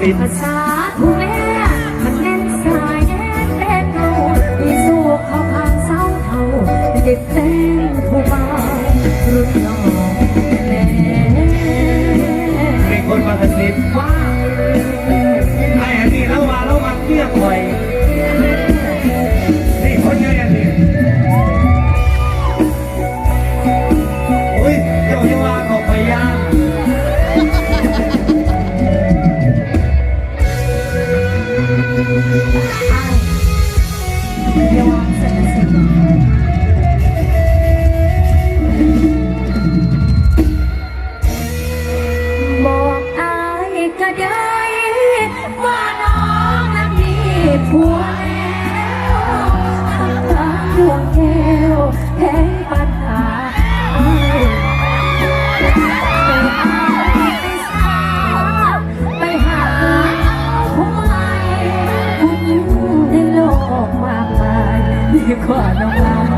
สิบภาษาผู้แม่มันแน่นสายแน่นแน่นเงาอีสู้เขาผ่านเศร้าเท่าเด็กแต้งผู้เบารุ่นน้อง บอกอายก็ได้ว่าน้องนั้นมีผัวแล้วทำตาดวงแก้วแพ้ปัญหา ดีกว่าน้องลา